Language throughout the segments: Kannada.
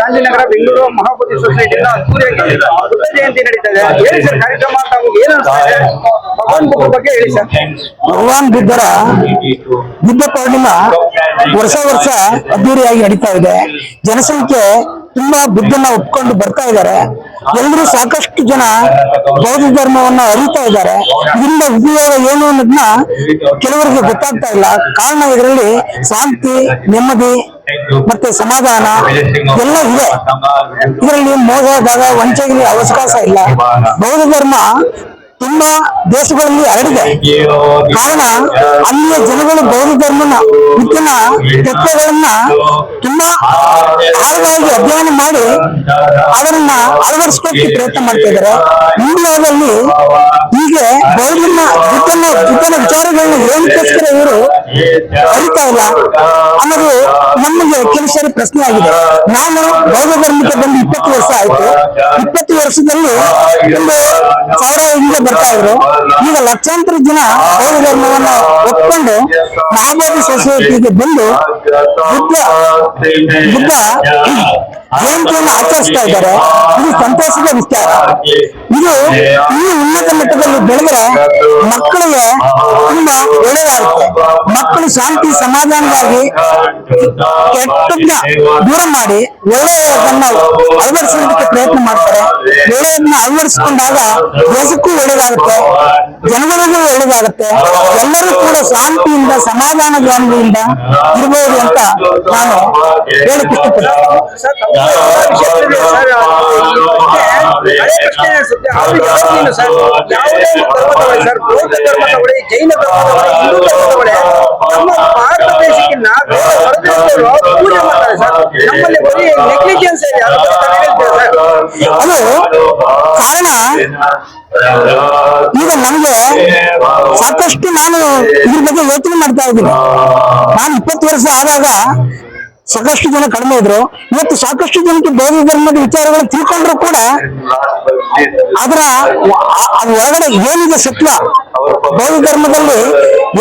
ಗಾಂಧಿನಗರ ಬೆಂಗಳೂರು ಮಹಾಪತಿ ಸೊಸೈಟಿಯಿಂದ ಅದ್ದೂರಿಯಾಗಿ ಜಯಂತಿ ನಡೀತಾ ಇದೆ. ಹೇಳಿ ಸರ್, ಕಾರ್ಯಕ್ರಮ ತಾವು ಏನು ಭಗವಾನ್ ಬುದ್ಧ ಬಗ್ಗೆ ಹೇಳಿ ಸರ್. ಭಗವಾನ್ ಬುದ್ಧರ ಬುದ್ಧ ಪೌರ್ಣಿಮಾ ವರ್ಷ ವರ್ಷ ಅದ್ದೂರಿಯಾಗಿ ನಡೀತಾ ಇದೆ. ಜನಸಂಖ್ಯೆ ತುಂಬಾ ಬುದ್ಧನ ಒಪ್ಕೊಂಡು ಬರ್ತಾ ಇದ್ದಾರೆ. ಎಲ್ಲರೂ ಸಾಕಷ್ಟು ಜನ ಬೌದ್ಧ ಧರ್ಮವನ್ನ ಅರಿತಾ ಇದ್ದಾರೆ. ಇದರಿಂದ ಉಪಯೋಗ ಏನು ಅನ್ನೋದನ್ನ ಕೆಲವರಿಗೆ ಗೊತ್ತಾಗ್ತಾ ಇಲ್ಲ. ಕಾರಣ ಇದರಲ್ಲಿ ಶಾಂತಿ, ನೆಮ್ಮದಿ ಮತ್ತೆ ಸಮಾಧಾನ ಎಲ್ಲ ಇದೆ. ಇದರಲ್ಲಿ ಮೋಸದಾಗ ವಂಚನೆಗೆ ಅವಕಾಶ ಇಲ್ಲ. ಬೌದ್ಧ ಧರ್ಮ ತುಂಬಾ ದೇಶಗಳಲ್ಲಿ ಹರಡಿದೆ. ಕಾರಣ ಅಲ್ಲಿಯ ಜನಗಳು ಬೌದ್ಧ ಧರ್ಮನ ಉತ್ತಮ ತತ್ವಗಳನ್ನ ತುಂಬಾ ಆಳವಾಗಿ ಅಧ್ಯಯನ ಮಾಡಿ ಅವರನ್ನ ಅಳವಡಿಸ್ಕೊಳ್ಳಕ್ಕೆ ಪ್ರಯತ್ನ ಮಾಡ್ತಾ ಇದ್ದಾರೆ. ಇಂಡಿಯಾದಲ್ಲಿ ಹೀಗೆ ಬೌದ್ಧನ ಉತ್ತಮ ಉತ್ತಮ ವಿಚಾರಗಳನ್ನ ಏನಕ್ಕೋಸ್ಕರ ಇವರು ಅರಿತಾ ಇಲ್ಲ. ಅನ್ನೋದು ನಮಗೆ ಕೆಲವು ಸಾರಿ ಪ್ರಶ್ನೆ ಆಗಿದೆ. ನಾನು ಬೌದ್ಧ ಧರ್ಮಕ್ಕೆ ಬಂದು ಇಪ್ಪತ್ತು ವರ್ಷ ಆಯ್ತು. ಇಪ್ಪತ್ತು ವರ್ಷದಲ್ಲಿ ಒಂದು ಸಾವಿರ ಹಿಂದೆ ಬರ್ತಾ ಇದ್ರು. ಈಗ ಲಕ್ಷಾಂತರ ಜನ ಬೌದ್ಧ ಧರ್ಮವನ್ನು ಒಪ್ಕೊಂಡು ಮಹಾಬೋಧಿ ಸೊಸೈಟಿಗೆ ಬಂದು ಬುದ್ಧ ಬುದ್ಧ ಜಯಂತಿಯನ್ನು ಆಚರಿಸ್ತಾ ಇದ್ದಾರೆ. ಇದು ಸಂತೋಷದ ವಿಚಾರ ಇದು ಈ ಉನ್ನತ ಮಟ್ಟದಲ್ಲಿ ಬೆಳೆದ್ರೆ ಮಕ್ಕಳಿಗೆ ತುಂಬಾ ಒಳ್ಳೆಯದಾಗುತ್ತೆ. ಮಕ್ಕಳು ಶಾಂತಿ, ಸಮಾಧಾನವಾಗಿ ಕೆಟ್ಟದ್ನ ದೂರ ಮಾಡಿ ಒಳ್ಳೆಯದನ್ನ ಅಳವಡಿಸೋದಕ್ಕೆ ಪ್ರಯತ್ನ ಮಾಡ್ತಾರೆ. ಒಳ್ಳೆಯದನ್ನ ಅಳವಡಿಸಿಕೊಂಡಾಗ ದೇಶಕ್ಕೂ ಒಳ್ಳೆಯದಾಗುತ್ತೆ, ಜನಗಳಿಗೂ ಒಳ್ಳೆಯದಾಗುತ್ತೆ, ಎಲ್ಲರೂ ಕೂಡ ಶಾಂತಿಯಿಂದ ಸಮಾಧಾನ ಸಮಾಧಾನದಿಂದ ಇರಬಹುದು ಅಂತ ನಾನು ಹೇಳಕ್ ಜೈನ ನಮ್ಮ ಭಾರತ ದೇಶಕ್ಕೆ ಹೊರದೇಶದವರು ಪೂಜೆ ಮಾಡ್ತಾರೆ ಸರ್ ನಮ್ಮಲ್ಲಿ ಬರೀ ನೆಗ್ಲಿಜೆನ್ಸ್ ಇದೆ ಅದು ಕಾರಣ ಈಗ ನಮ್ಗೆ ಸಾಕಷ್ಟು ನಾನು ಇದ್ರ ಬಗ್ಗೆ ಯೋಚನೆ ಮಾಡ್ತಾ ಇದ್ದೀನಿ. ನಾನು ಇಪ್ಪತ್ತು ವರ್ಷ ಆದಾಗ ಸಾಕಷ್ಟು ಜನ ಕಡಿಮೆ ಇದ್ರು. ಇವತ್ತು ಸಾಕಷ್ಟು ಜನಕ್ಕೆ ಬೌದ್ಧ ಧರ್ಮದ ವಿಚಾರಗಳು ತಿಳ್ಕೊಂಡ್ರು ಕೂಡ ಅದರ ಅದ್ ಒಳಗಡೆ ಏನಿದೆ ಸತ್ವ ಬೌದ್ಧ ಧರ್ಮದಲ್ಲಿ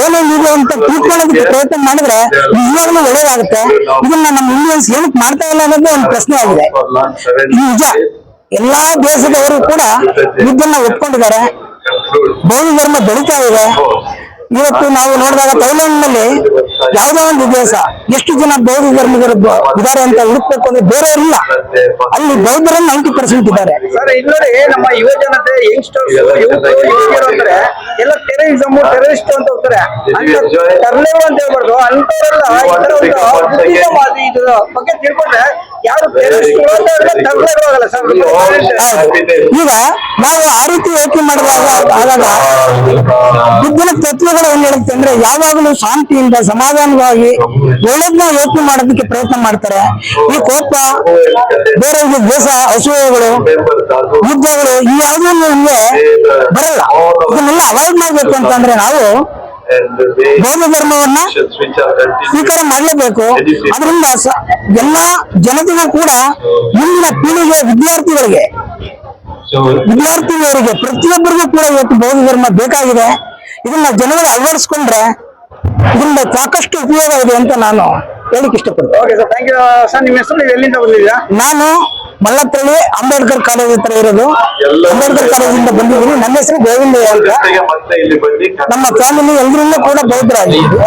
ಏನೇನಿದೆ ಅಂತ ತಿಳ್ಕೊಳ್ಳೋದಕ್ಕೆ ಪ್ರಯತ್ನ ಮಾಡಿದ್ರೆ ನಿಜವಾಗ್ಲೂ ಒಳ್ಳೇದಾಗುತ್ತೆ ಇದನ್ನ ನಮ್ಮ ಇಂಡಿಯನ್ಸ್ ಏನಕ್ಕೆ ಮಾಡ್ತಾ ಇಲ್ಲ ಅನ್ನೋದೇ ಒಂದು ಪ್ರಶ್ನೆ ಆಗಿದೆ. ನಿಜ, ಎಲ್ಲಾ ದೇಶದವರು ಕೂಡ ಇದನ್ನ ಒಪ್ಕೊಂಡಿದ್ದಾರೆ. ಬೌದ್ಧ ಧರ್ಮ ಬೆಳೀತಾ ಇದೆ. ಇವತ್ತು ನಾವು ನೋಡಿದಾಗ ಥೈಲ್ಯಾಂಡ್ನಲ್ಲಿ ಯಾವುದೇ ಒಂದು ದೇಶ ಎಷ್ಟು ಜನ ಬೌದ್ಧ ಧರ್ಮಿಗರು ಇದ್ದಾರೆ ಅಂತ ಹುಡುಕ್ಬೇಕು ಅಂದ್ರೆ ಬೇರೆ ಇಲ್ಲ. ಅಲ್ಲಿ ಬೌದ್ಧರಲ್ಲಿ ನೈಂಟಿ ಪರ್ಸೆಂಟ್ ಇದ್ದಾರೆ ಇಲ್ಲಿ ನಮ್ಮ ಯುವ ಜನತೆ ಯಂಗ್ಸ್ಟರ್ಸ್ ಯುವತಿಯರು ಎಲ್ಲ ಟೆರರಿಸಮ್ ಟೆರರಿಸ್ಟ್ ಅಂತ ಹೋಗ್ತಾರೆ. ಅಂತ ತರಲೇವು ಅಂತ ಹೇಳ್ಬಾರ್ದು. ಅಂತವರೆಲ್ಲ ತರ ಒಂದು ಬಗ್ಗೆ ತಿಳ್ಕೊಂಡ್ರೆ ಯಾರು ಸರ್ ಈಗ ನಾವು ಆ ರೀತಿ ಯೋಚನೆ ಮಾಡಿದಾಗ ಆದಾಗ ಬುದ್ಧನ ತತ್ವಗಳು ಏನ್ ಹೇಳುತ್ತೆ ಅಂದ್ರೆ ಯಾವಾಗಲೂ ಶಾಂತಿಯಿಂದ ಸಮಾಧಾನವಾಗಿ ಒಳ್ಳೇದನ್ನ ಯೋಚನೆ ಮಾಡೋದಕ್ಕೆ ಪ್ರಯತ್ನ ಮಾಡ್ತಾರೆ. ಈ ಕೋಪ ಬೇರೆ ದ್ವೇಷ ಅಸೂಯಗಳು ಯುದ್ಧಗಳು ಇವ್ಯಾವುದೂ ನಮ್ಗೆ ಬರಲ್ಲ. ಇದನ್ನೆಲ್ಲ ಅವಾಯ್ಡ್ ಮಾಡ್ಬೇಕು ಅಂತಂದ್ರೆ ನಾವು ಬೌದ್ಧ ಧರ್ಮವನ್ನ ಸ್ವೀಕಾರ ಮಾಡಲೇಬೇಕು. ಅದರಿಂದ ಸ- ಎಲ್ಲಾ ಜನತೆಗೂ ಕೂಡ ಮುಂದಿನ ಪೀಳಿಗೆ ವಿದ್ಯಾರ್ಥಿಗಳಿಗೆ ವಿದ್ಯಾರ್ಥಿಗಳಿಗೆ ಪ್ರತಿಯೊಬ್ಬರಿಗೂ ಕೂಡ ಇವತ್ತು ಬೌದ್ಧ ಧರ್ಮ ಬೇಕಾಗಿದೆ. ಇದನ್ನ ಜನಗಳು ಅಳವಡಿಸ್ಕೊಂಡ್ರೆ ಇದರಿಂದ ಸಾಕಷ್ಟು ಉಪಯೋಗ ಇದೆ ಅಂತ ನಾನು ಹೇಳಿಕ್ ಇಷ್ಟಪಡ್ತೇನೆ. Okay sir thank you sir ನಿಮ್ಮ ಹೆಸರು ನೀವು ಎಲ್ಲಿಂದ ಬಂದಿದ್ದೀರಾ? ನಾನು ಮಲ್ಲತ್ತಳ್ಳಿ ಅಂಬೇಡ್ಕರ್ ಕಾಲೇಜ್ ಹತ್ರ ಇರೋದು. ಅಂಬೇಡ್ಕರ್ ಕಾಲೇಜಿಂದ ಬಂದಿದ್ದೀನಿ. ನನ್ನ ಹೆಸರು ಗೋವಿಂದಯ್ಯ ಅಂತ. ನಮ್ಮ ಫ್ಯಾಮಿಲಿ ಎಲ್ಲರನ್ನೂ ಕೂಡ ಬೌದ್ಧರಾಗಿದ್ದೀವಿ